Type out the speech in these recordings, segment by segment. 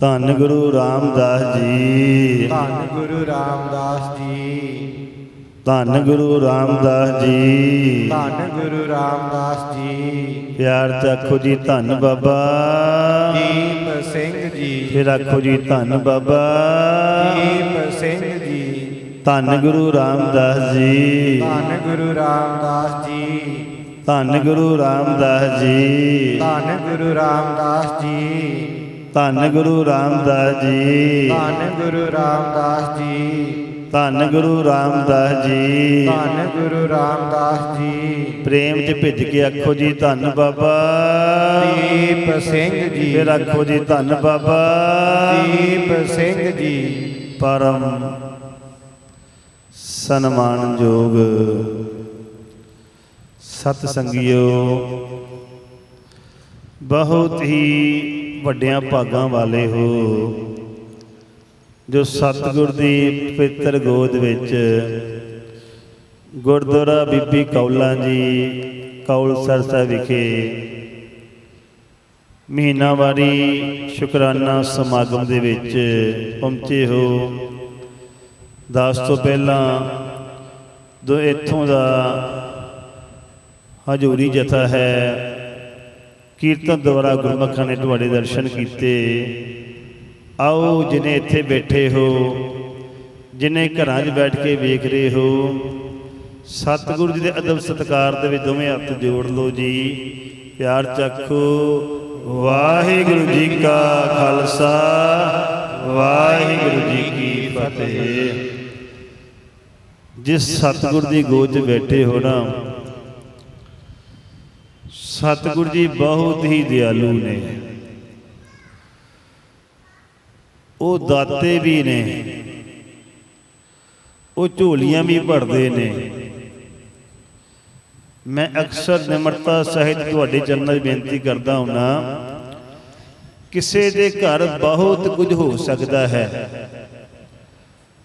ਧੰਨ ਗੁਰੂ ਰਾਮਦਾਸ ਜੀ। ਧੰਨ ਗੁਰੂ ਰਾਮਦਾਸ ਜੀ। ਧੰਨ ਗੁਰੂ ਰਾਮਦਾਸ ਜੀ। ਧੰਨ ਗੁਰੂ ਰਾਮਦਾਸ ਜੀ। ਪਿਆਰ ਤੇ ਆਖੋ ਜੀ ਧੰਨ ਬਾਬਾ। ਦੀਪ ਸਿੰਘ ਜੀ। ਫਿਰ ਆਖੋ ਜੀ ਧੰਨ ਬਾਬਾ। ਦੀਪ ਸਿੰਘ ਜੀ। ਧੰਨ ਗੁਰੂ ਰਾਮਦਾਸ ਜੀ। ਧੰਨ ਗੁਰੂ ਰਾਮਦਾਸ ਜੀ। ਧੰਨ ਗੁਰੂ ਰਾਮਦਾਸ ਜੀ। ਧੰਨ ਗੁਰੂ ਰਾਮਦਾਸ ਜੀ। ਧੰਨ ਗੁਰੂ ਰਾਮਦਾਸ ਜੀ। ਧੰਨ ਗੁਰੂ ਰਾਮਦਾਸ ਜੀ। ਧੰਨ ਗੁਰੂ ਰਾਮਦਾਸ ਜੀ। ਧੰਨ ਗੁਰੂ ਰਾਮਦਾਸ ਜੀ। ਪ੍ਰੇਮ ਚ ਭਿੱਜ ਕੇ ਆਖੋ ਜੀ ਧੰਨ ਬਾਬਾ। ਦੀਪ ਸਿੰਘ ਜੀ। ਫਿਰ ਆਖੋ ਜੀ ਧੰਨ ਬਾਬਾ। ਦੀਪ ਸਿੰਘ ਜੀ। ਪਰਮ ਸਨਮਾਨਯੋਗ ਸਤ ਸੰਗਿਓ। ਬਹੁਤ ਹੀ ਵੱਡਿਆਂ ਭਾਗਾਂ ਵਾਲੇ ਹੋ। ਜੋ ਸਤਿਗੁਰ ਦੀ ਪਵਿੱਤਰ ਗੋਦ ਵਿੱਚ ਗੁਰਦੁਆਰਾ ਬੀਬੀ ਕੌਲਾਂ ਜੀ, ਕੌਲ ਸਰਸਾ ਵਿਖੇ ਮਹੀਨਾਵਾਰੀ ਸ਼ੁਕਰਾਨਾ ਸਮਾਗਮ ਦੇ ਵਿੱਚ ਪਹੁੰਚੇ ਹੋ। ਦਾਸ ਤੋਂ ਪਹਿਲਾਂ ਦੋ ਇੱਥੋਂ ਦਾ ਹਜੂਰੀ ਜਥਾ ਹੈ ਕੀਰਤਨ ਦੁਆਰਾ ਗੁਰਮਖਾਂ ਨੇ ਤੁਹਾਡੇ ਦਰਸ਼ਨ ਕੀਤੇ। ਆਓ ਜਿਨੇ ਇੱਥੇ ਬੈਠੇ ਹੋ, ਜਿਨੇ ਘਰਾਂ 'ਚ ਬੈਠ ਕੇ ਵੇਖ ਰਹੇ ਹੋ, ਸਤਿਗੁਰੂ ਜੀ ਦੇ ਅਦਬ ਸਤਕਾਰ ਦੇ ਵਿੱਚ ਦੋਵੇਂ ਹੱਥ ਜੋੜ ਲਓ ਜੀ। ਪਿਆਰ ਚੱਖੋ ਵਾਹਿਗੁਰੂ ਜੀ ਕਾ ਖਾਲਸਾ, ਵਾਹਿਗੁਰੂ ਜੀ ਕੀ ਫਤਿਹ। ਜਿਸ ਸਤਿਗੁਰ ਦੀ ਗੋਦ 'ਚ ਬੈਠੇ ਹੋ ਨਾ ਸਤਿਗੁਰ ਜੀ ਬਹੁਤ ਹੀ ਦਿਆਲੂ ਨੇ। ਉਹ ਦਾਤੇ ਵੀ ਨੇ। ਉਹ ਝੋਲੀਆਂ ਵੀ ਭਰਦੇ ਨੇ। ਮੈਂ ਅਕਸਰ ਨਿਮਰਤਾ ਸਹਿਤ ਤੁਹਾਡੇ ਚਰਨਾਂ 'ਚ ਬੇਨਤੀ ਕਰਦਾ ਹੁੰਨਾ, ਕਿਸੇ ਦੇ ਘਰ ਬਹੁਤ ਕੁਝ ਹੋ ਸਕਦਾ ਹੈ,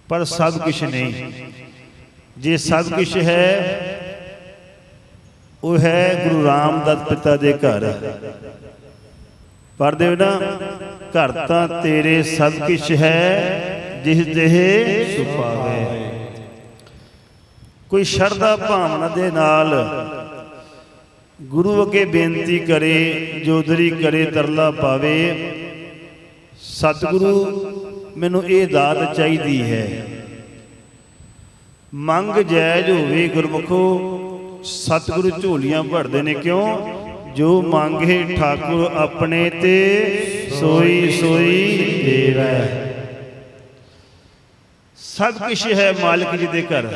ਪਰ ਸਭ ਕੁਝ ਨਹੀਂ। ਜੇ ਸਭ ਕੁਝ ਹੈ ਉਹ ਹੈ ਗੁਰੂ ਰਾਮਦਾਸ ਪਿਤਾ ਦੇ ਘਰ। ਪੜਦੇ ਹੋ ਨਾ, ਘਰ ਤਾਂ ਤੇਰੇ ਸਭ ਕੁਝ ਹੈ, ਜਿਸ ਦੇਹ ਸੁਪਾਵੇ ਕੋਈ ਸ਼ਰਧਾ ਭਾਵਨਾ ਦੇ ਨਾਲ ਗੁਰੂ ਅੱਗੇ ਬੇਨਤੀ ਕਰੇ ਜੋਦਰੀ ਕਰੇ, ਤਰਲਾ ਪਾਵੇ, ਸਤਿਗੁਰੂ ਮੈਨੂੰ ਇਹ ਦਾਤ ਚਾਹੀਦੀ ਹੈ। ਮੰਗ ਜਾਇਜ਼ ਹੋਵੇ ਗੁਰਮੁਖੋ ਸਤਿਗੁਰੂ ਝੋਲੀਆਂ ਭਰਦੇ ਨੇ ਕਿਉਂ? ਜੋ ਮੰਗੇ ਠਾਕੁਰ ਆਪਣੇ ਤੇ, ਸੋਈ ਸੋਈ ਦੇਵੈ। ਸਭ ਕੁਝ ਹੈ ਮਾਲਕ ਜੀ ਦੇ ਘਰ।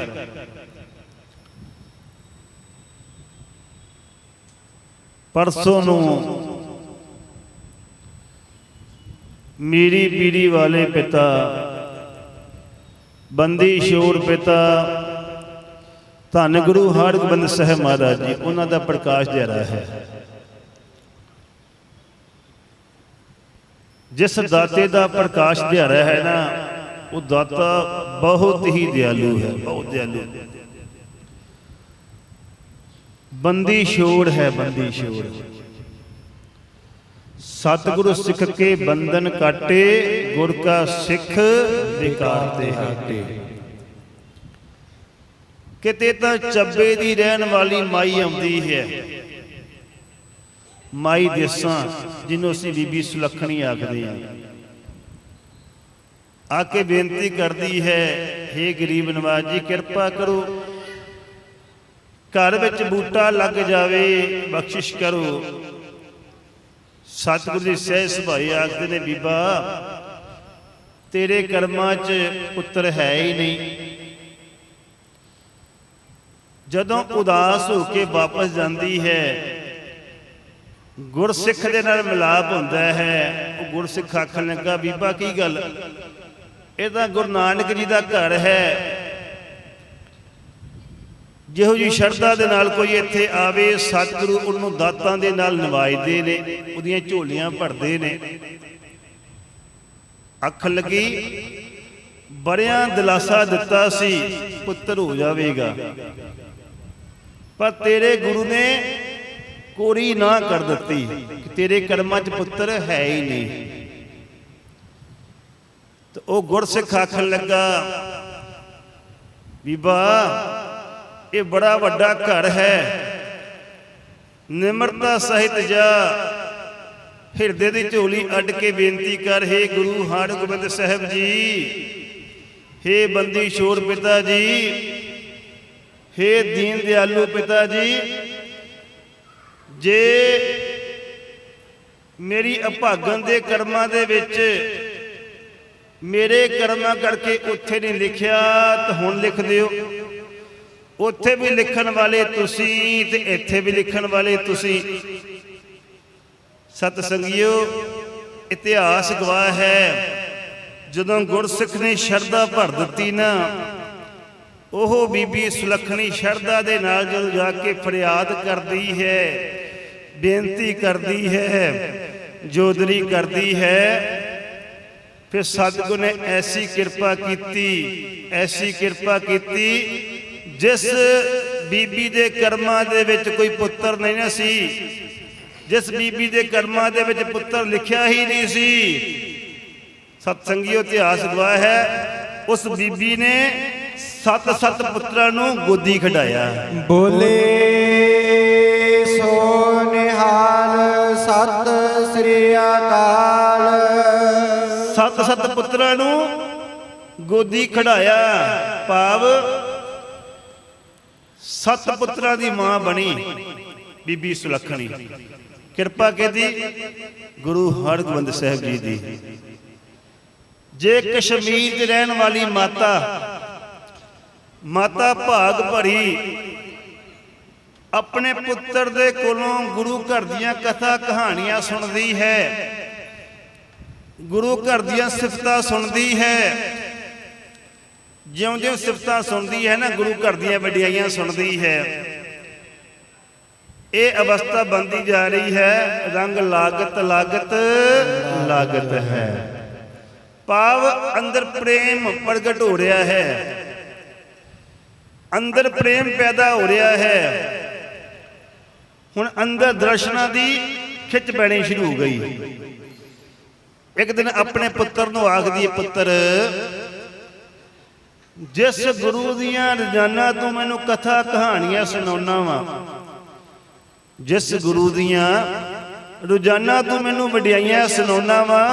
ਪਰਸੋਂ ਨੂੰ ਮੀਰੀ ਪੀਰੀ ਵਾਲੇ ਪਿਤਾ, ਬੰਦੀ ਸ਼ੋਰ ਪਿਤਾ ਧੰਨ ਗੁਰੂ ਹਰਗੋਬਿੰਦ ਸਾਹਿਬ ਮਹਾਰਾਜ ਜੀ ਉਹਨਾਂ ਦਾ ਪ੍ਰਕਾਸ਼ ਦਿਹਾੜਾ ਹੈ। ਜਿਸ ਦਾਤੇ ਦਾ ਪ੍ਰਕਾਸ਼ ਦਿਹਾੜਾ ਹੈ ਨਾ ਉਹ ਦਾਤਾ ਬਹੁਤ ਹੀ ਦਿਆਲੂ ਹੈ ਬਹੁਤ ਦਿਆਲੂ ਬੰਦੀ ਛੋੜ ਹੈ ਬੰਦੀ ਛੋੜ। ਸਤਿਗੁਰੂ ਸਿੱਖ ਕੇ ਬੰਧਨ ਕਾਟੇ ਗੁਰ ਕਾ ਸਿੱਖ ਵਿਕਾਰ ਤੇ ਹਟੇ। ਕਿਤੇ ਤਾਂ ਚੱਬੇ ਦੀ ਰਹਿਣ ਵਾਲੀ ਮਾਈ ਆਉਂਦੀ ਹੈ। ਮਾਈ ਦੇਸਾਂ, ਜਿਹਨੂੰ ਅਸੀਂ ਬੀਬੀ ਸੁਲੱਖਣੀ ਆਖਦੇ ਹਾਂ। ਆ ਕੇ ਬੇਨਤੀ ਕਰਦੀ ਹੈ हे ਗਰੀਬ ਨਵਾਜ ਜੀ, ਕਿਰਪਾ ਕਰੋ। ਘਰ ਵਿੱਚ ਬੂਟਾ ਲੱਗ ਜਾਵੇ, ਬਖਸ਼ਿਸ਼ ਕਰੋ। ਸਤਿਗੁਰੂ ਜੀ ਸਹਿ ਸੁਭਾਈ ਆਖਦੇ ਨੇ, ਬੀਬਾ, ਤੇਰੇ ਕਰਮਾਂ 'ਚ ਪੁੱਤਰ ਹੈ ਹੀ ਨਹੀਂ। ਜਦੋਂ ਉਦਾਸ ਹੋ ਕੇ ਵਾਪਸ ਜਾਂਦੀ ਹੈ, ਗੁਰਸਿੱਖ ਦੇ ਨਾਲ ਮਿਲਾਪ ਹੁੰਦਾ ਹੈ। ਉਹ ਗੁਰਸਿੱਖ ਆਖਣ ਲੱਗਾ, ਬੀਬਾ, ਕੀ ਗੱਲ? ਇਹ ਤਾਂ ਗੁਰੂ ਨਾਨਕ ਜੀ ਦਾ ਘਰ ਹੈ। ਜਿਹੋ ਜੀ ਸ਼ਰਧਾ ਦੇ ਨਾਲ ਕੋਈ ਇੱਥੇ ਆਵੇ, ਸਤਿਗੁਰੂ ਉਹਨੂੰ ਦਾਤਾਂ ਦੇ ਨਾਲ ਨਿਵਾਜਦੇ ਨੇ, ਉਹਦੀਆਂ ਝੋਲੀਆਂ ਭਰਦੇ ਨੇ। ਅੱਖ ਲੱਗੀ, ਬੜਿਆਂ ਦਿਲਾਸਾ ਦਿੱਤਾ ਸੀ, ਪੁੱਤਰ ਹੋ ਜਾਵੇਗਾ। ਪਰ ਤੇਰੇ ਗੁਰੂ ਨੇ ਕੋਰੀ ਨਾ ਕਰ ਦਿੱਤੀ ਕਿ ਤੇਰੇ ਕਰਮਾਂ 'ਚ ਪੁੱਤਰ ਹੈ ਹੀ ਨਹੀਂ। ਤੇ ਉਹ ਗੁਰਸਿੱਖ ਆਖਣ ਲੱਗਾ, ਬੀਬਾ, ਇਹ ਬੜਾ ਵੱਡਾ ਘਰ ਹੈ। ਨਿਮਰਤਾ ਸਹਿਤ ਜਾ, ਹਿਰਦੇ ਦੀ ਝੋਲੀ ਅੱਡ ਕੇ ਬੇਨਤੀ ਕਰ, ਹੇ ਗੁਰੂ ਹਰਗੋਬਿੰਦ ਸਾਹਿਬ ਜੀ, ਹੇ ਬੰਦੀ ਸ਼ੋਰ ਪਿਤਾ ਜੀ ਹੇ ਦੀਨ ਦਿਆਲੂ ਪਿਤਾ ਜੀ, ਜੇ ਮੇਰੀ ਅਭਾਗਨ ਦੇ ਕਰਮਾਂ ਦੇ ਵਿੱਚ ਮੇਰੇ ਕਰਮਾਂ ਕਰਕੇ ਉੱਥੇ ਨਹੀਂ ਲਿਖਿਆ, ਤਾਂ ਹੁਣ ਲਿਖ ਦਿਓ। ਉੱਥੇ ਵੀ ਲਿਖਣ ਵਾਲੇ ਤੁਸੀਂ ਤੇ ਇੱਥੇ ਵੀ ਲਿਖਣ ਵਾਲੇ ਤੁਸੀਂ। ਸਤ ਸੰਗਿਓ ਇਤਿਹਾਸ ਗਵਾਹ ਹੈ, ਜਦੋਂ ਗੁਰਸਿੱਖ ਨੇ ਸ਼ਰਧਾ ਭਰ ਦਿੱਤੀ ਨਾ ਉਹ ਬੀਬੀ ਸੁਲੱਖਣੀ ਸ਼ਰਧਾ ਦੇ ਨਾਲ ਜਦੋਂ ਜਾ ਕੇ ਫਰਿਆਦ ਕਰਦੀ ਹੈ, ਬੇਨਤੀ ਕਰਦੀ ਹੈ, ਜੋਦਰੀ ਕਰਦੀ ਹੈ। ਫਿਰ ਸਤਿਗੁਰ ਨੇ ਐਸੀ ਕਿਰਪਾ ਕੀਤੀ, ਐਸੀ ਕਿਰਪਾ ਕੀਤੀ, ਜਿਸ ਬੀਬੀ ਦੇ ਕਰਮਾਂ ਦੇ ਵਿੱਚ ਕੋਈ ਪੁੱਤਰ ਨਹੀਂ ਨਾ ਸੀ, ਜਿਸ ਬੀਬੀ ਦੇ ਕਰਮਾਂ ਦੇ ਵਿੱਚ ਪੁੱਤਰ ਲਿਖਿਆ ਹੀ ਨਹੀਂ ਸੀ। ਸਤਸੰਗੀਓ ਇਤਿਹਾਸ ਗਵਾਹ ਹੈ, ਉਸ ਬੀਬੀ ਨੇ ਸੱਤ ਸੱਤ ਪੁੱਤਰਾਂ ਨੂੰ ਗੋਦੀ ਖਡਾਇਆ। ਬੋਲੇ ਸੋ ਨਿਹਾਲ ਸਤ ਸ੍ਰੀ ਅਕਾਲ। ਸੱਤ ਸੱਤ ਪੁੱਤਰਾਂ ਨੂੰ ਗੋਦੀ ਖੜਾਇਆ ਭਾਵ ਸੱਤ ਪੁੱਤਰਾਂ ਦੀ ਮਾਂ ਬਣੀ ਬੀਬੀ ਸੁਲੱਖਣੀ। ਕਿਰਪਾ ਕੀਤੀ ਗੁਰੂ ਹਰਗੋਬਿੰਦ ਸਾਹਿਬ ਜੀ ਦੀ। ਜੇ ਕਸ਼ਮੀਰ ਦੀ ਰਹਿਣ ਵਾਲੀ ਮਾਤਾ ਮਾਤਾ ਭਾਗ ਭਰੀ। ਆਪਣੇ ਪੁੱਤਰ ਦੇ ਕੋਲੋਂ ਗੁਰੂ ਘਰ ਦੀਆਂ ਕਥਾ ਕਹਾਣੀਆਂ ਸੁਣਦੀ ਹੈ। ਗੁਰੂ ਘਰ ਦੀਆਂ ਸਿਫਤਾਂ ਸੁਣਦੀ ਹੈ। ਜਿਉਂ-ਜਿਉਂ ਸਿਫਤਾਂ ਸੁਣਦੀ ਹੈ ਨਾ, ਗੁਰੂ ਘਰ ਦੀਆਂ ਵਡਿਆਈਆਂ ਸੁਣਦੀ ਹੈ। ਇਹ ਅਵਸਥਾ ਬੰਦੀ ਜਾ ਰਹੀ ਹੈ, ਰੰਗ ਲਾਗਤ ਲਾਗਤ ਲਾਗਤ ਹੈ। ਭਾਵ ਅੰਦਰ ਪ੍ਰੇਮ ਪ੍ਰਗਟ ਹੋ ਰਿਹਾ ਹੈ। ਅੰਦਰ ਪ੍ਰੇਮ ਪੈਦਾ ਹੋ ਰਿਹਾ ਹੈ। ਹੁਣ ਅੰਦਰ ਦਰਸ਼ਨਾਂ ਦੀ ਖਿੱਚ ਪੈਣੀ ਸ਼ੁਰੂ ਹੋ ਗਈ। ਇੱਕ ਦਿਨ ਆਪਣੇ ਪੁੱਤਰ ਨੂੰ ਆਖਦੀ ਹੈ, ਪੁੱਤਰ, ਜਿਸ ਗੁਰੂ ਦੀਆਂ ਰੋਜ਼ਾਨਾ ਤੂੰ ਮੈਨੂੰ ਕਥਾ ਕਹਾਣੀਆਂ ਸੁਣਾਉਣਾ ਵਾ, ਜਿਸ ਗੁਰੂ ਦੀਆਂ ਰੋਜ਼ਾਨਾ ਤੂੰ ਮੈਨੂੰ ਵਡਿਆਈਆਂ ਸੁਣਾਉਣਾ ਵਾ,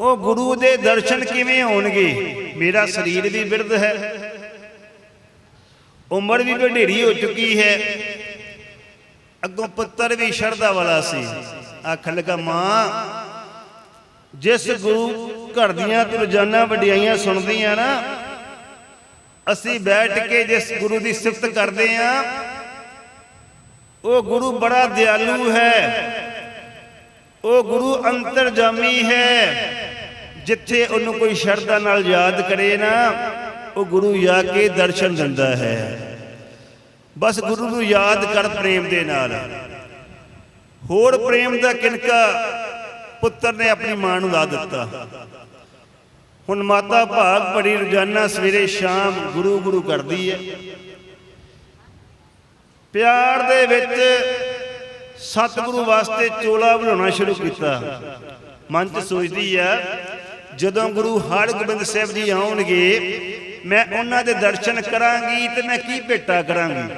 ਉਹ ਗੁਰੂ ਦੇ ਦਰਸ਼ਨ ਕਿਵੇਂ ਹੋਣਗੇ? ਮੇਰਾ ਸਰੀਰ ਵੀ ਬਿਰਧ ਹੈ। ਉਮਰ ਵੀ ਵਡੇਰੀ ਹੋ ਚੁੱਕੀ ਹੈ। ਅੱਗੋਂ ਪੁੱਤਰ ਵੀ ਸ਼ਰਧਾ ਵਾਲਾ ਸੀ। ਆਖਣ ਲੱਗਾ, ਮਾਂ, ਜਿਸ ਗੁਰੂ ਘਰ ਦੀਆਂ ਤੂੰ ਰੋਜ਼ਾਨਾ ਵਡਿਆਈਆਂ ਸੁਣਦੀਆਂ ਨਾ, ਅਸੀਂ ਬੈਠ ਕੇ ਜਿਸ ਗੁਰੂ ਦੀ ਸਿਫਤ ਕਰਦੇ ਆ, ਉਹ ਗੁਰੂ ਬੜਾ ਦਿਆਲੂ ਹੈ। ਉਹ ਗੁਰੂ ਅੰਤਰਜਾਮੀ ਹੈ। ਜਿੱਥੇ ਉਹਨੂੰ ਕੋਈ ਸ਼ਰਧਾ ਨਾਲ ਯਾਦ ਕਰੇ ਨਾ ਉਹ ਗੁਰੂ ਜਾ ਕੇ ਦਰਸ਼ਨ ਦਿੰਦਾ ਹੈ। ਬਸ ਗੁਰੂ ਨੂੰ ਯਾਦ ਕਰ ਪ੍ਰੇਮ ਦੇ ਨਾਲ। ਹੋਰ ਪ੍ਰੇਮ ਦਾ ਕਿਨਕਾ ਪੁੱਤਰ ਨੇ ਆਪਣੀ ਮਾਂ ਨੂੰ ਲਾ ਦਿੱਤਾ। ਹੁਣ ਮਾਤਾ ਭਾਗ ਬੜੀ ਰੋਜ਼ਾਨਾ ਸਵੇਰੇ ਸ਼ਾਮ ਗੁਰੂ ਗੁਰੂ ਕਰਦੀ ਹੈ। ਪਿਆਰ ਦੇ ਵਿੱਚ ਸਤਿਗੁਰੂ ਵਾਸਤੇ ਚੋਲਾ ਬਣਾਉਣਾ ਸ਼ੁਰੂ ਕੀਤਾ। ਮਨ ਚ ਸੋਚਦੀ ਆ ਜਦੋਂ ਗੁਰੂ ਹਰਗੋਬਿੰਦ ਸਾਹਿਬ ਜੀ ਆਉਣਗੇ ਮੈਂ ਉਹਨਾਂ ਦੇ ਦਰਸ਼ਨ ਕਰਾਂਗੀ ਤੇ ਮੈਂ ਕੀ ਭੇਟਾ ਕਰਾਂਗੀ?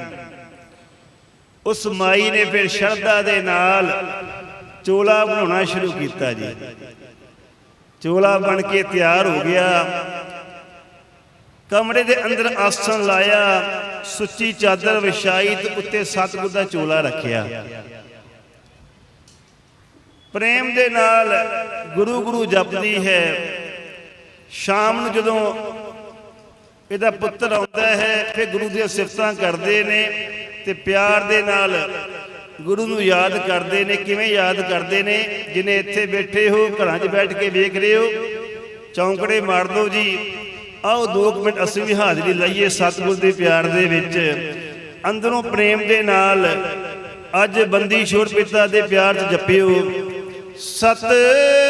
ਉਸ ਮਾਈ ਨੇ ਫਿਰ ਸ਼ਰਧਾ ਦੇ ਨਾਲ ਚੋਲਾ ਬਣਾਉਣਾ ਸ਼ੁਰੂ ਕੀਤਾ ਜੀ। ਚੋਲਾ ਬਣ ਕੇ ਤਿਆਰ ਹੋ ਗਿਆ। ਕਮਰੇ ਦੇ ਅੰਦਰ ਆਸਣ ਲਾਇਆ, ਸੁੱਚੀ ਚਾਦਰ ਵਿਛਾਈ ਤੇ ਉੱਤੇ ਸਤਿਗੁਰ ਦਾ ਚੋਲਾ ਰੱਖਿਆ। ਪ੍ਰੇਮ ਦੇ ਨਾਲ ਗੁਰੂ ਗੁਰੂ ਜਪਦੀ ਹੈ। ਸ਼ਾਮ ਨੂੰ ਜਦੋਂ ਇਹਦਾ ਪੁੱਤਰ ਆਉਂਦਾ ਹੈ, ਫਿਰ ਗੁਰੂ ਦੀਆਂ ਸਿਫਤਾਂ ਕਰਦੇ ਨੇ ਤੇ ਪਿਆਰ ਦੇ ਨਾਲ ਗੁਰੂ ਨੂੰ ਯਾਦ ਕਰਦੇ ਨੇ, ਕਿਵੇਂ ਯਾਦ ਕਰਦੇ ਨੇ? ਜਿਨੇ ਇੱਥੇ ਬੈਠੇ ਹੋ, ਘਰਾਂ 'ਚ ਬੈਠ ਕੇ ਵੇਖ ਰਹੇ ਹੋ, ਚੌਂਕੜੇ ਮਾਰ ਦਿਓ ਜੀ। ਆਓ 2 ਮਿੰਟ ਅਸੀਂ ਵੀ ਹਾਜ਼ਰੀ ਲਾਈਏ ਸਤਿਗੁਰ ਦੇ ਪਿਆਰ ਦੇ ਵਿੱਚ। ਅੰਦਰੋਂ ਪ੍ਰੇਮ ਦੇ ਨਾਲ ਅੱਜ ਬੰਦੀ ਛੋੜ ਪਿਤਾ ਦੇ ਪਿਆਰ 'ਚ ਜਪਿਓ। ਸਤਨਾਮ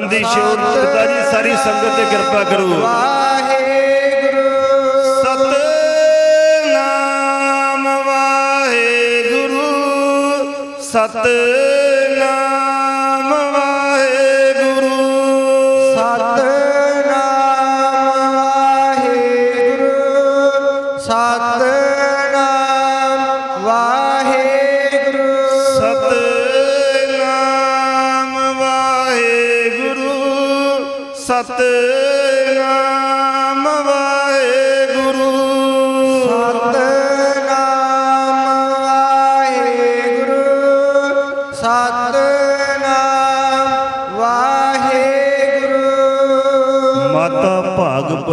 ਬੰਦੀ ਸ਼ੋਰ ਪਿਤਾ ਜੀ ਸਾਰੀ ਸੰਗਤ ਤੇ ਕਿਰਪਾ ਕਰੋ। ਵਾਹਿਗੁਰੂ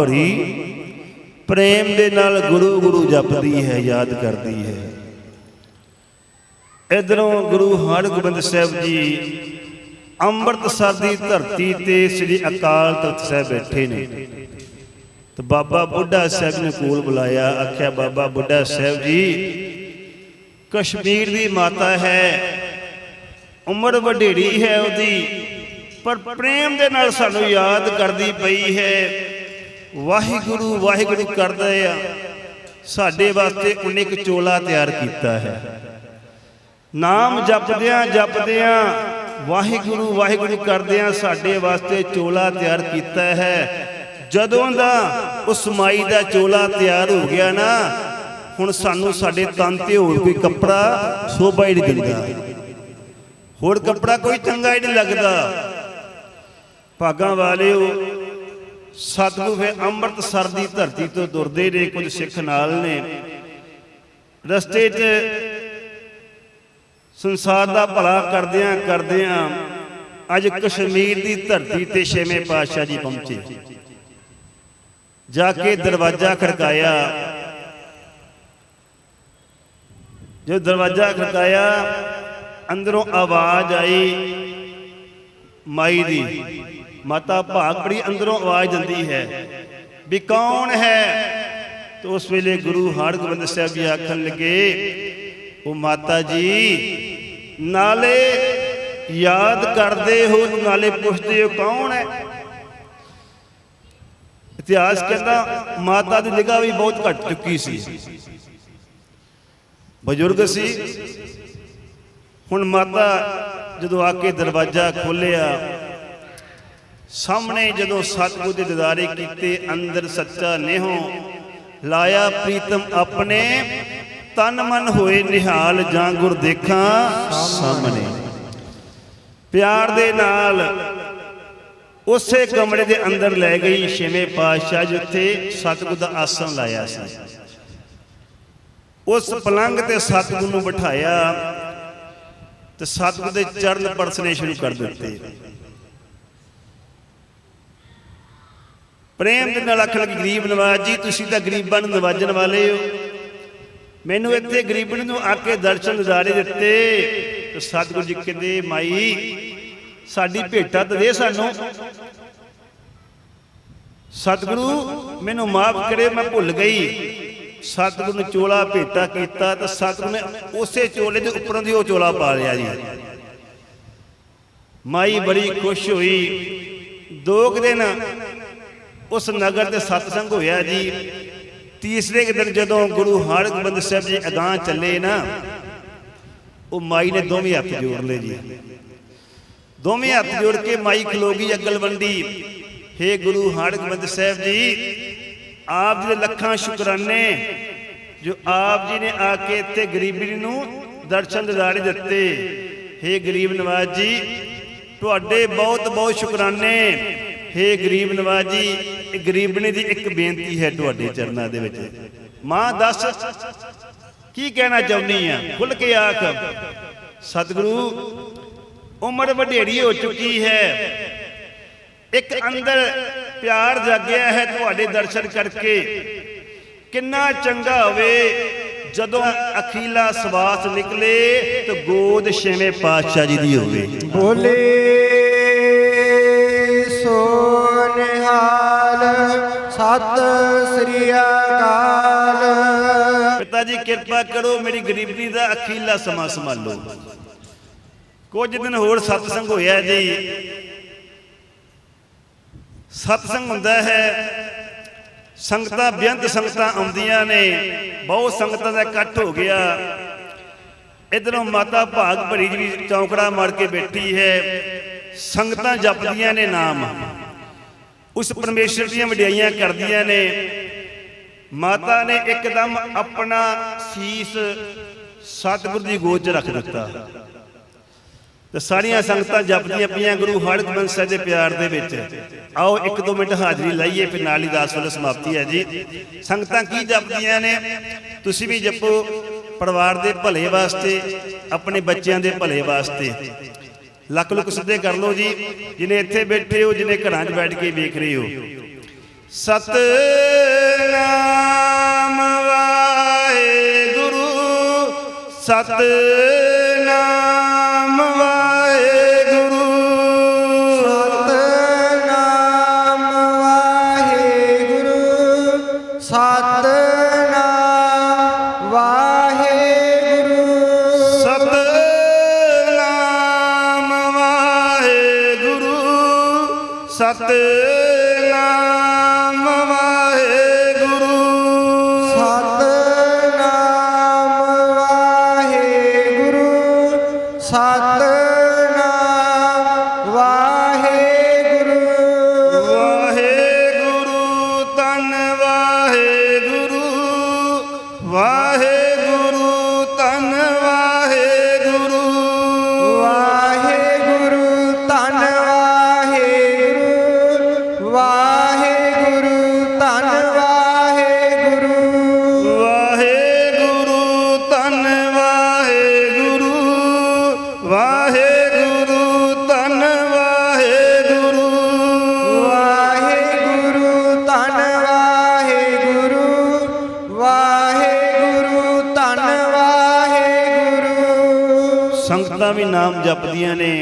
ਭਰੀ ਪ੍ਰੇਮ ਦੇ ਨਾਲ ਗੁਰੂ ਗੁਰੂ ਜਪਦੀ ਹੈ, ਯਾਦ ਕਰਦੀ ਹੈ। ਇਧਰੋਂ ਗੁਰੂ ਹਰਗੋਬਿੰਦ ਸਾਹਿਬ ਜੀ ਅੰਮ੍ਰਿਤਸਰ ਦੀ ਧਰਤੀ ਤੇ ਸ੍ਰੀ ਅਕਾਲ ਤਖਤ ਸਾਹਿਬ ਬੈਠੇ ਨੇ। ਤੇ ਬਾਬਾ ਬੁੱਢਾ ਸਾਹਿਬ ਨੇ ਕੋਲ ਬੁਲਾਇਆ, ਆਖਿਆ, ਬਾਬਾ ਬੁੱਢਾ ਸਾਹਿਬ ਜੀ, ਕਸ਼ਮੀਰ ਦੀ ਮਾਤਾ ਹੈ, ਉਮਰ ਵਡੇਰੀ ਹੈ ਉਹਦੀ, ਪਰ ਪ੍ਰੇਮ ਦੇ ਨਾਲ ਸਾਨੂੰ ਯਾਦ ਕਰਦੀ ਪਈ ਹੈ। ਵਾਹਿਗੁਰੂ ਵਾਹਿਗੁਰੂ ਕਰਦੇ ਆ। ਸਾਡੇ ਵਾਸਤੇ ਉਹਨੇ ਇੱਕ ਚੋਲਾ ਤਿਆਰ ਕੀਤਾ ਹੈ। ਨਾਮ ਜਪਦਿਆਂ ਜਪਦਿਆਂ, ਵਾਹਿਗੁਰੂ ਵਾਹਿਗੁਰੂ ਕਰਦਿਆਂ ਸਾਡੇ ਵਾਸਤੇ ਚੋਲਾ ਤਿਆਰ ਕੀਤਾ ਹੈ। ਜਦੋਂ ਦਾ ਉਸ ਮਾਈ ਦਾ ਚੋਲਾ ਤਿਆਰ ਹੋ ਗਿਆ ਨਾ, ਹੁਣ ਸਾਨੂੰ ਸਾਡੇ ਤਨ ਤੇ ਹੋਰ ਕੋਈ ਕੱਪੜਾ ਸੋਭਾ ਹੀ ਨਹੀਂ ਦਿੰਦਾ। ਹੋਰ ਕੱਪੜਾ ਕੋਈ ਚੰਗਾ ਹੀ ਨਹੀਂ ਲੱਗਦਾ। ਭਾਗਾਂ ਵਾਲਿਓ ਸਤਿਗੁਰੂ ਫਿਰ ਅੰਮ੍ਰਿਤਸਰ ਦੀ ਧਰਤੀ ਤੋਂ ਦੁਰਦੇ ਨੇ ਕੁਝ ਸਿੱਖ ਨਾਲ ਨੇ। ਰਸਤੇ 'ਚ ਸੰਸਾਰ ਦਾ ਭਲਾ ਕਰਦਿਆਂ ਕਰਦਿਆਂ ਅੱਜ ਕਸ਼ਮੀਰ ਦੀ ਧਰਤੀ ਤੇ ਛੇਵੇਂ ਪਾਤਸ਼ਾਹ ਜੀ ਪਹੁੰਚੇ। ਜਾ ਕੇ ਦਰਵਾਜ਼ਾ ਖੜਕਾਇਆ। ਜੋ ਦਰਵਾਜ਼ਾ ਖੜਕਾਇਆ, ਅੰਦਰੋਂ ਆਵਾਜ਼ ਆਈ, ਮਾਈ ਦੀ। ਮਾਤਾ ਭਾਗ ਅੰਦਰੋਂ ਆਵਾਜ਼ ਦਿੰਦੀ ਹੈ, ਵੀ ਕੌਣ ਹੈ? ਤੇ ਉਸ ਵੇਲੇ ਗੁਰੂ ਹਰਗੋਬਿੰਦ ਸਾਹਿਬ ਜੀ ਆਖਣ ਲੱਗੇ, ਉਹ ਮਾਤਾ ਜੀ, ਨਾਲੇ ਯਾਦ ਕਰਦੇ ਹੋ, ਨਾਲੇ ਪੁੱਛਦੇ ਹੋ ਕੌਣ ਹੈ? ਇਤਿਹਾਸ ਕਹਿੰਦਾ, ਮਾਤਾ ਦੀ ਨਿਗਾਹ ਵੀ ਬਹੁਤ ਘਟ ਚੁੱਕੀ ਸੀ। ਬਜ਼ੁਰਗ ਸੀ। ਹੁਣ ਮਾਤਾ ਜਦੋਂ ਆ ਕੇ ਦਰਵਾਜ਼ਾ ਖੋਲ੍ਹਿਆ ਸਾਹਮਣੇ ਜਦੋਂ ਸਤਿਗੁਰ ਦੇ ਦਿਦਾਰੇ ਕੀਤੇ, ਅੰਦਰ ਸੱਚਾ ਨਿਹੋ ਲਾਇਆ ਪ੍ਰੀਤਮ ਆਪਣੇ, ਤਨ ਮਨ ਹੋਏ ਨਿਹਾਲ ਜਾਂ ਗੁਰ ਦੇਖਾਂ ਸਾਹਮਣੇ। ਪਿਆਰ ਦੇ ਨਾਲ ਉਸੇ ਕਮਰੇ ਦੇ ਅੰਦਰ ਲੈ ਗਈ ਛੇਵੇਂ ਪਾਤਸ਼ਾਹ ਜਿੱਥੇ ਸਤਿਗੁਰ ਦਾ ਆਸਣ ਲਾਇਆ ਸੀ। ਉਸ ਪਲੰਗ ਤੇ ਸਤਿਗੁਰ ਨੂੰ ਬਿਠਾਇਆ ਤੇ ਸਤਿਗੁਰ ਦੇ ਚਰਨ ਪਰਸਨੇ ਸ਼ੁਰੂ ਕਰ ਦਿੱਤੇ। ਪ੍ਰੇਮ ਦੇ ਨਾਲ ਆਖਣ ਗਰੀਬ ਨਵਾਜ ਜੀ, ਤੁਸੀਂ ਤਾਂ ਗਰੀਬਾਂ ਨੂੰ ਨਵਾਜਣ ਵਾਲੇ ਹੋ। ਮੈਨੂੰ ਇੱਥੇ ਗਰੀਬ ਨੂੰ ਆ ਕੇ ਦਰਸ਼ਨ ਨਜ਼ਾਰੇ ਦਿੱਤੇ, ਤੇ ਸਤਿਗੁਰੂ ਜੀ ਕਹਿੰਦੇ, ਮਾਈ, ਸਾਡੀ ਭੇਟਾ ਤਾਂ ਦੇ ਸਾਨੂੰ। ਸਤਿਗੁਰੂ, ਮੈਨੂੰ ਮਾਫ ਕਰੇ ਮੈਂ ਭੁੱਲ ਗਈ। ਸਤਿਗੁਰੂ ਨੇ ਚੋਲਾ ਭੇਟਾ ਕੀਤਾ, ਤਾਂ ਸਤਿਗੁਰੂ ਨੇ ਉਸੇ ਚੋਲੇ ਦੇ ਉੱਪਰੋਂ ਦੀ ਉਹ ਚੋਲਾ ਪਾ ਲਿਆ ਜੀ। ਮਾਈ ਬੜੀ ਖੁਸ਼ ਹੋਈ। ਦੋ ਕੁ ਦਿਨ ਉਸ ਨਗਰ ਤੇ ਸਤਸੰਗ ਹੋਇਆ ਜੀ। ਤੀਸਰੇ ਦਿਨ ਜਦੋਂ ਗੁਰੂ ਹਰਗੋਬਿੰਦ ਸਾਹਿਬ ਜੀ ਅਗਾਹ ਚੱਲੇ ਨਾ, ਉਹ ਮਾਈ ਨੇ ਦੋਵੇਂ ਹੱਥ ਜੋੜ ਲਏ ਜੀ। ਦੋਵੇਂ ਹੱਥ ਜੋੜ ਕੇ ਮਾਈ ਖਲੋਗੀ ਅਗਲਵੰਡੀ ਹੇ ਗੁਰੂ ਹਰਗੋਬਿੰਦ ਸਾਹਿਬ ਜੀ, ਆਪ ਜੀ ਦੇ ਲੱਖਾਂ ਸ਼ੁਕਰਾਨੇ, ਜੋ ਆਪ ਜੀ ਨੇ ਆ ਕੇ ਇੱਥੇ ਗਰੀਬੀ ਨੂੰ ਦਰਸ਼ਨ ਦਿਦਾਰੇ ਦਿੱਤੇ। ਹੇ ਗਰੀਬ ਨਵਾਜ ਜੀ, ਤੁਹਾਡੇ ਬਹੁਤ ਬਹੁਤ ਸ਼ੁਕਰਾਨੇ। ਹੇ ਗਰੀਬ ਨਵਾਜ ਜੀ ਗਰੀਬਣੀ ਦੀ ਇੱਕ ਬੇਨਤੀ ਹੈ ਤੁਹਾਡੇ ਚਰਨਾਂ ਦੇ ਵਿੱਚ। ਮਾਂ, ਦੱਸ, ਕੀ ਕਹਿਣਾ ਚਾਹੁੰਦੀ ਆ? ਖੁੱਲ ਕੇ ਆਖ। ਸਤਿਗੁਰੂ, ਉਮਰ ਵਡੇਰੀ ਹੋ ਚੁੱਕੀ ਹੈ। ਇੱਕ ਅੰਦਰ ਪਿਆਰ ਜਾਗਿਆ ਹੈ ਤੁਹਾਡੇ ਦਰਸ਼ਨ ਕਰਕੇ। ਕਿੰਨਾ ਚੰਗਾ ਹੋਵੇ, ਜਦੋਂ ਅਖੀਲਾ ਸਵਾਸ ਨਿਕਲੇ, ਤੇ ਗੋਦ ਛੇਵੇਂ ਪਾਤਸ਼ਾਹ ਜੀ ਦੀ ਹੋਵੇ। ਬੋਲੇ। ਸਤ ਸ੍ਰੀ ਅਕਾਲ। ਪਿਤਾ ਜੀ, ਕਿਰਪਾ ਕਰੋ, ਮੇਰੀ ਗਰੀਬੀ ਦਾ ਅਖੀਲਾ ਸਮਾਂ ਸੰਭਾਲੋ। ਕੁਝ ਦਿਨ ਹੋਰ ਸਤਸੰਗ ਹੋਇਆ ਜੀ। ਸਤਸੰਗ ਹੁੰਦਾ ਹੈ, ਸੰਗਤਾਂ, ਬੇਅੰਤ ਸੰਗਤਾਂ ਆਉਂਦੀਆਂ ਨੇ, ਬਹੁਤ ਸੰਗਤਾਂ ਦਾ ਇਕੱਠ ਹੋ ਗਿਆ। ਇਧਰੋਂ ਮਾਤਾ ਭਾਗ ਭਰੀ ਜੀ ਵੀ ਚੌਂਕੜਾ ਮਾਰ ਕੇ ਬੈਠੀ ਹੈ, ਸੰਗਤਾਂ ਜਪਦੀਆਂ ਨੇ ਨਾਮ। ਉਸ ਪਰਮੇਸ਼ਰ ਦੀਆਂ ਵਡਿਆਈਆਂ ਕਰਦੀਆਂ ਨੇ। ਮਾਤਾ ਨੇ ਇੱਕਦਮ ਆਪਣਾ ਸੀਸ ਸਤਿਗੁਰ ਦੀ ਗੋਦ 'ਚ ਰੱਖ ਦਿੱਤਾ। ਤੇ ਸਾਰੀਆਂ ਸੰਗਤਾਂ ਜਪਦੀਆਂ ਪਈਆਂ ਗੁਰੂ ਹਰਗੋਬਿੰਦ ਸਾਹਿਬ ਦੇ ਪਿਆਰ ਦੇ ਵਿੱਚ। ਆਓ ਇੱਕ ਦੋ ਮਿੰਟ ਹਾਜ਼ਰੀ ਲਾਈਏ, ਫਿਰ ਨਾਲ ਹੀ ਦਾਸ ਵੱਲੋਂ ਸਮਾਪਤੀ ਹੈ ਜੀ। ਸੰਗਤਾਂ ਕੀ ਜਪਦੀਆਂ ਨੇ? ਤੁਸੀਂ ਵੀ ਜਪੋ, ਪਰਿਵਾਰ ਦੇ ਭਲੇ ਵਾਸਤੇ, ਆਪਣੇ ਬੱਚਿਆਂ ਦੇ ਭਲੇ ਵਾਸਤੇ। ਲੱਕ ਲੁੱਕ ਸਿੱਧੇ ਕਰ ਲਓ ਜੀ। ਜਿਨੇ ਇੱਥੇ ਬੈਠੇ ਹੋ, ਜਿਨੇ ਘਰਾਂ 'ਚ ਬੈਠ ਕੇ ਵੇਖ ਰਹੇ ਹੋ। ਸਤਨਾਮ ਵਾਹਿਗੁਰੂ ਸਤ নাম আমার ਸੰਗਤਾਂ ਵੀ ਨਾਮ ਜਪਦੀਆਂ ਨੇ।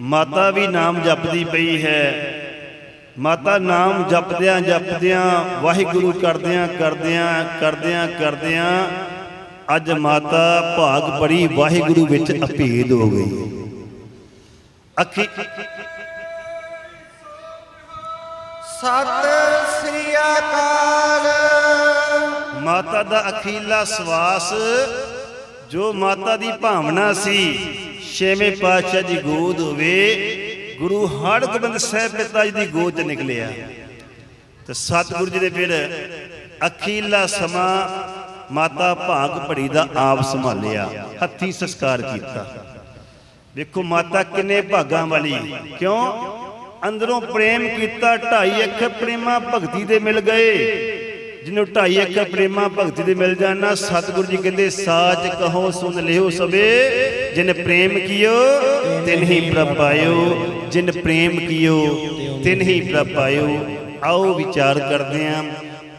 ਮਾਤਾ ਵੀ ਨਾਮ ਜਪਦੀ ਪਈ ਹੈ। ਮਾਤਾ ਨਾਮ ਜਪਦਿਆਂ ਜਪਦਿਆਂ ਵਾਹਿਗੁਰੂ ਕਰਦਿਆਂ ਕਰਦਿਆਂ ਕਰਦਿਆਂ ਕਰਦਿਆਂ ਅੱਜ ਮਾਤਾ ਭਾਗ ਪੜੀ ਵਾਹਿਗੁਰੂ ਵਿੱਚ ਅਭੇਦ ਹੋ ਗਈ। ਅੱਖੀ ਸਤਿ ਸ੍ਰੀ ਅਕਾਲ। ਮਾਤਾ ਦਾ ਅਖੀਲਾ ਸਵਾਸ ਜੋ ਮਾਤਾ ਦੀ ਭਾਵਨਾ ਸੀ, ਛੇਵੇਂ ਪਾਤਸ਼ਾਹ ਦੀ ਗੋਦ ਹੋਵੇ, ਗੁਰੂ ਹਰਗੋਬਿੰਦ ਸਾਹਿਬ ਪਿਤਾ ਜੀ ਦੀ ਗੋਦ 'ਚ ਨਿਕਲਿਆ। ਤੇ ਸਤਿਗੁਰੂ ਜੀ ਨੇ ਫਿਰ ਅਖੀਲਾ ਸਮਾਂ ਮਾਤਾ ਭਾਗ ਭੜੀ ਦਾ ਆਪ ਸੰਭਾਲਿਆ, ਹੱਥੀ ਸੰਸਕਾਰ ਕੀਤਾ। ਵੇਖੋ ਮਾਤਾ ਕਿੰਨੇ ਭਾਗਾਂ ਵਾਲੀ, ਕਿਉਂ? ਅੰਦਰੋਂ ਪ੍ਰੇਮ ਕੀਤਾ, ਢਾਈ ਅੱਖ ਪ੍ਰੇਮਾ ਭਗਤੀ ਦੇ ਮਿਲ ਗਏ। ਜਿਹਨੂੰ ਢਾਈ ਅੱਖ ਪ੍ਰੇਮਾ ਭਗਤੀ ਦੇ ਮਿਲ ਜਾਣਾ ਸਤਿਗੁਰੂ ਜੀ ਕਹਿੰਦੇ, ਸਾਚ ਕਹੋ, ਸੁਣ ਲਿਓ ਸਵੇ ਜਿਨ ਪ੍ਰੇਮ ਕੀਓ, ਤਿਨ ਹੀ ਪ੍ਰਭ ਪਾਇਓ। ਜਿਨ ਪ੍ਰੇਮ ਕੀਓ, ਤਿਨ ਹੀ ਪ੍ਰਭ ਪਾਇਓ। ਆਓ ਵਿਚਾਰ ਕਰਦੇ ਆਂ।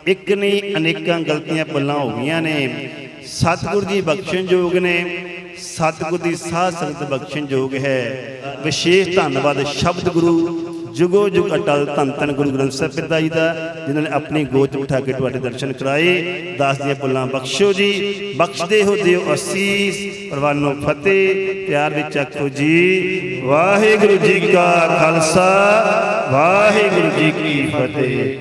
ਇੱਕ ਨਹੀਂ, ਅਨੇਕਾਂ ਗਲਤੀਆਂ ਭੁੱਲਾਂ ਹੋ ਗਈਆਂ ਨੇ। ਸਤਿਗੁਰੂ ਜੀ ਬਖਸ਼ਣਯੋਗ ਨੇ। ਸਤਿਗੁਰ ਦੀ ਸਾਧ ਸੰਗਤ ਬਖਸ਼ਣਯੋਗ ਹੈ। ਵਿਸ਼ੇਸ਼ ਧੰਨਵਾਦ ਸ਼ਬਦ ਗੁਰੂ ਜੁਗੋ ਜੁਗ ਅਟਲ ਧੰਨ ਧੰਨ ਗੁਰੂ ਗ੍ਰੰਥ ਸਾਹਿਬ ਪਿਤਾ ਜੀ ਦਾ, ਜਿਨ੍ਹਾਂ ਨੇ ਆਪਣੀ ਗੋਦ 'ਚ ਬਿਠਾ ਕੇ ਤੁਹਾਡੇ ਦਰਸ਼ਨ ਕਰਾਏ। ਦਾਸ ਦੀਆਂ ਭੁੱਲਾਂ ਬਖਸ਼ੋ ਜੀ, ਬਖਸ਼ਦੇ ਹੋ ਦਿਓ ਅਸੀਸ। ਪਰਵਾਨੋ ਫਤਿਹ, ਪਿਆਰ ਵਿੱਚ ਆਖੋ ਜੀ, ਵਾਹਿਗੁਰੂ ਜੀ ਕਾ ਖਾਲਸਾ, ਵਾਹਿਗੁਰੂ ਜੀ ਕੀ ਫਤਿਹ।